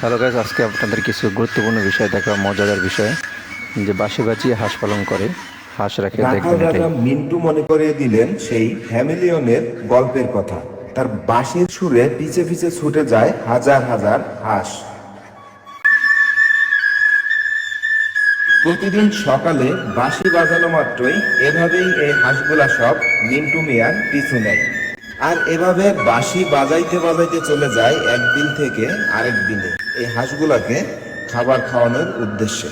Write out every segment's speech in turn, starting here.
Hello guys আজকে আপনাদের কিছু গুরুত্বপূর্ণ বিষয় দেখা মজাদার বিষয় যে বাসি বাঁচিয়ে হাঁস পালন করে। হাঁস রাখে দেখবেন এটাই। মিন্টু মনে করিয়ে দিলেন সেই হ্যামিলিয়নের গল্পের কথা। তার বাঁশির সুরে পিছে পিছে ছুটে যায় হাজার হাজার হাঁস। প্রতিদিন সকালে বাঁশি বাজানো মাত্রই এভাবেই এই হাঁসগুলা সব মিন্টু মিয়ার পিছু নেয়। আর এভাবে বাঁশি বাজাইতে বাজাইতে চলে যায় এক বিল থেকে আরেক বিলে। এই হাঁসগুলাকে খাবার খাওয়ানোর উদ্দেশ্যে।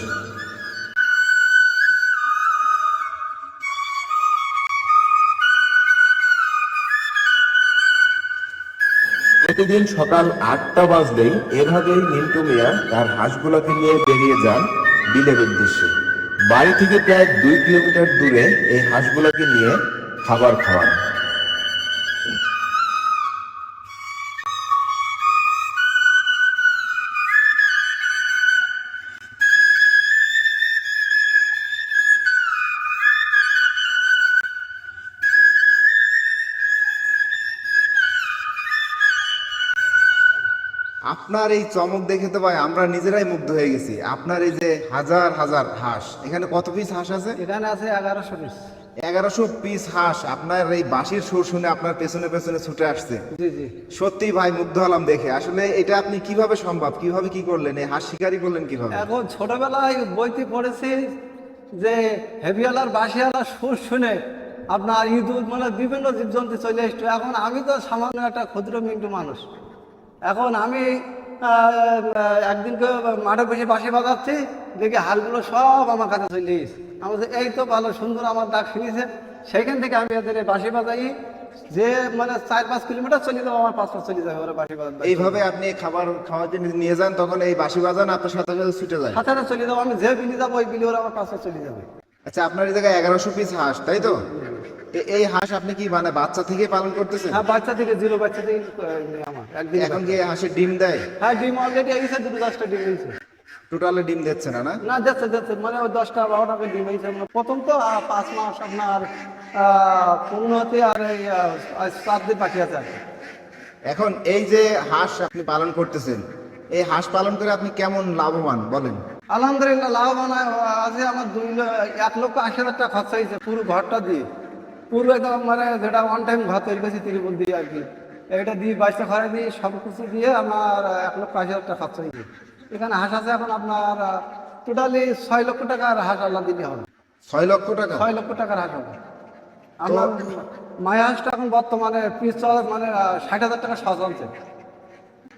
প্রতিদিন সকাল আটটা বাজলেই এভাবেই মিন্টু মিয়া তার হাঁসগুলোকে নিয়ে বেরিয়ে যান বিলের উদ্দেশ্যে। বাড়ি থেকে প্রায় দুই কিলোমিটার দূরে এই হাঁসগুলোকে নিয়ে খাবার খাওয়ান। আপনার এই চমক দেখে তো ভাই আমরা নিজেরাই মুগ্ধ হয়ে গেছি। আপনার এই যে হাজার হাজার হাঁস এখানে কত পিস হাঁস আছে? এখানে আছে এগারোশো পিস এগারোশো পিস হাঁস আপনার এই বাঁশির সুর শুনে আপনার পেছনে পেছনে ছুটে আসছে। সত্যি ভাই মুগ্ধ হলাম দেখে। আসলে এটা আপনি কীভাবে সম্ভব? কীভাবে কি করলেন? এই হাঁস শিকারি করলেন কীভাবে? এখন ছোটবেলায় বইতে পড়েছি যে হেভিওয়ালার বাসিওয়ালার সুর শুনে আপনার ইঁদুর মানে বিভিন্ন জীবজন্তু চলে এসছে এখন আমি তো সামান্য একটা ক্ষুদ্র মিন্টু মানুষ। এখন আমি একদিনকে মাঠে বসে বাসি বাজাচ্ছি দেখি হালগুলো সব আমার কাছে চলে এসেছে। আমি এই তো ভালো সুন্দর আমার ডাক শুনেছে সেইখান থেকে আমি এদের বাসি বাজাই। যে মানে চার পাঁচ কিলোমিটার চলে যাব আমার পাঁচ পাঁচ চলে যাবে ওরা বাসি বাজাতে। এইভাবে আপনি খাবার খাওয়ার জন্য নিয়ে যান তখন এই বাসি বাজান আপনার সাথে সাথে ছুটে যায়। সাথে চলে যাব আমি যে বিলি যাব ওই বিলি ওরা আমার পাঁচ পাঁচ চলে যাবে। আচ্ছা আপনার এই জায়গায় এগারোশো পিস হাঁস তাই তো? এই হাঁস আপনি কি মানে বাচ্চা থেকে পালন করতেছেন? হ্যাঁ বাচ্চা থেকে জিরো বাচ্চা থেকে আমার একদিন এখন কি হাঁসের ডিম দেয়? হ্যাঁ ডিম অলরেডি এসে দুটো দশটা ডিম হয়েছে। টোটালে ডিম দিচ্ছে না না? না যাচ্ছে যাচ্ছে মানে ওই দশটা বারোটা করে ডিম হয়েছে। প্রথম তো পাঁচ মাস আপনার আহ, পূর্ণ হতে আর এই সাত দিন বাকি আছে। এখন এই যে হাঁস আপনি পালন করতেছেন এই হাঁস পালন করে আপনি কেমন লাভবান বলেন? আলহামদুলিল্লাহ লাভবান আজকে আমার দুই এক লক্ষ আশি হাজার টাকা খরচা হয়েছে পুরো ঘরটা দিয়ে। পুরো একদম মানে যেটা ওয়ান টাইম ঘর তৈরি করেছি ত্রিপুল দিয়ে আর কি। এটা দিয়ে বাইশটা ঘরে দিয়ে সব কিছু দিয়ে আমার এক লক্ষ আশি হাজার টাকা খরচ হয়েছে এখানে হাঁস আছে এখন আপনার টোটালি ছয় লক্ষ টাকার হাঁস আল্লাহ দিতে হবে। ছয় লক্ষ টাকা? ছয় লক্ষ টাকার হাঁস হবে। আমার মায়া হাঁসটা এখন বর্তমানে পিস চল মানে ষাট হাজার টাকা সহ চলছে।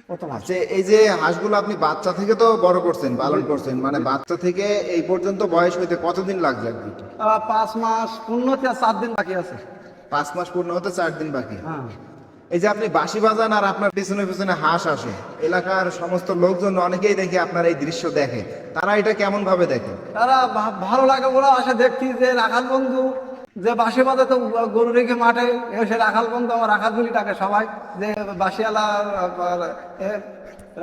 প্রথম আচ্ছা এই যে হাঁসগুলো আপনি বাচ্চা থেকে তো বড় করছেন পালন করছেন মানে বাচ্চা থেকে এই পর্যন্ত বয়স হইতে কতদিন আহ, পাঁচ মাস পূর্ণতে আর চার দিন বাকি আছে। পাঁচ মাস পূর্ণ হতে চার দিন বাকি। হ্যাঁ। এই যে আপনি বাঁশি বাজান আর আপনার পিছনে পিছনে হাঁস আসে এলাকার সমস্ত লোকজন অনেকেই দেখে আপনার এই দৃশ্য দেখে। তারা এটা কেমন ভাবে দেখে? তারা ভালো লাগে ওরা আসে দেখছি যে রাখাল বন্ধু যে বাসি বাঁধে তো গরু রেখে মাঠে এসে রাখাল বন্ধু আমার রাখাল বলি ডাকে সবাই। যে বাসিয়ালা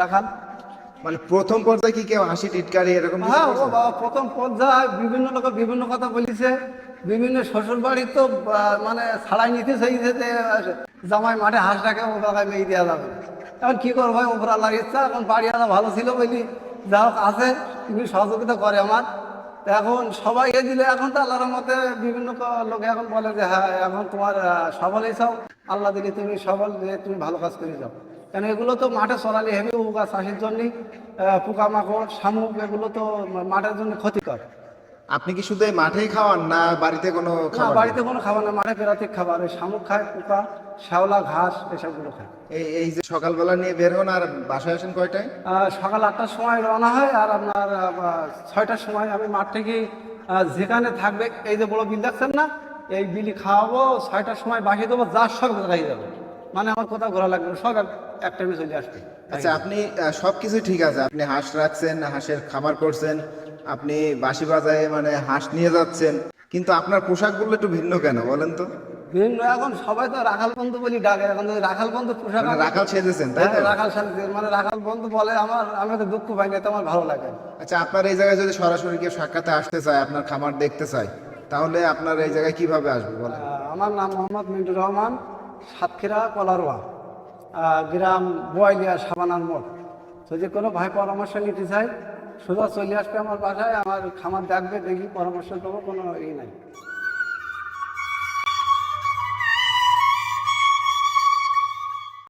রাখাল। মানে প্রথম পর্যায়ে কি কেউ হাসি টিটকারি এরকম হ্যাঁ ও বাবা, প্রথম পর্যায়ে বিভিন্ন লোক বিভিন্ন কথা বলিছে। বিভিন্ন শ্বশুর বাড়ি তো মানে ছাড়াই নিতে চাইছে যে জামাই মাঠে হাঁস রাখে ও জায়গায় মেয়ে দেওয়া যাবে এখন কি করব? ভাই ওপর আল্লাহর ইচ্ছা এখন বাড়ি আলা ভালো ছিল বলি। যা হোক আছে তুমি সহযোগিতা করে আমার। এখন সবাইকে দিলে এখন তো আল্লাহর মতে বিভিন্ন লোক এখন বলে যে হ্যাঁ এখন তোমার সবলই চাও আল্লাহ দিলে তুমি সবল, যে তুমি ভালো কাজ করে যাও। কেন এগুলো তো মাঠে চলালে হেভি পোকা চাষের জন্যই পোকামাকড়, শামুক, এগুলো তো মাঠের জন্য ক্ষতিকর। আপনি কি শুধু এই মাঠেই খাওয়ান না বাড়িতে কোনো না খাবার বাড়িতে কোনো খাবার না মাঠে প্রাতিক খাবার ওই শামুক খায় পোকা শ্যাওলা ঘাস এসবগুলো খায়। এই এই যে সকালবেলা নিয়ে বের হন আর বাসায় আসেন কয়টায়? আহ, সকাল আটটার সময় রওনা হয় আর আপনার আহ, ছয়টার সময় আমি মাঠ থেকে আহ, যেখানে থাকবে এই যে বড় বিল দেখছেন না এই বিলি খাওয়াবো ছয়টার সময় বাসিয়ে দেবো যার সব দেখাই যাবে। মানে আমার কোথাও ঘোরা লাগবে না, সব এক- এক টাইমে চলে আসবে। আচ্ছা আপনি সব কিছু ঠিক আছে? আপনি হাঁস রাখছেন হাঁসের খাবার করছেন আপনি বাঁশি বাজায় মানে হাঁস নিয়ে যাচ্ছেন। কিন্তু আপনার পোশাকগুলো একটু ভিন্ন কেন বলেন তো? বিভিন্ন এখন সবাই তো রাখাল বন্ধু বলি ডাকে। এখন রাখাল বন্ধু পোশাক মানে রাখাল সেজেছেন তাই তো? হ্যাঁ, রাখাল সাথে মানে রাখাল বন্ধু বলে আমার আমি তো দুঃখ পাই না তো আমার ভালো লাগে। আচ্ছা আপনার এই জায়গায় যদি সরাসরি কেউ সাক্ষাতে আসতে চায় আপনার খামার দেখতে চায় তাহলে আপনার এই জায়গায় কীভাবে আসবে বলেন? আমার নাম মোহাম্মদ মিন্টুর রহমান সাতক্ষীরা কলারোয়া গ্রাম বোয়ালিয়া সাবানার মোড়। যদি কোনো ভাই পরামর্শ নিতে চাই সোজা চলে আসবে আমার বাসায় আমার খামার দেখবে দেখি পরামর্শ দেবো কোনো ই নাই।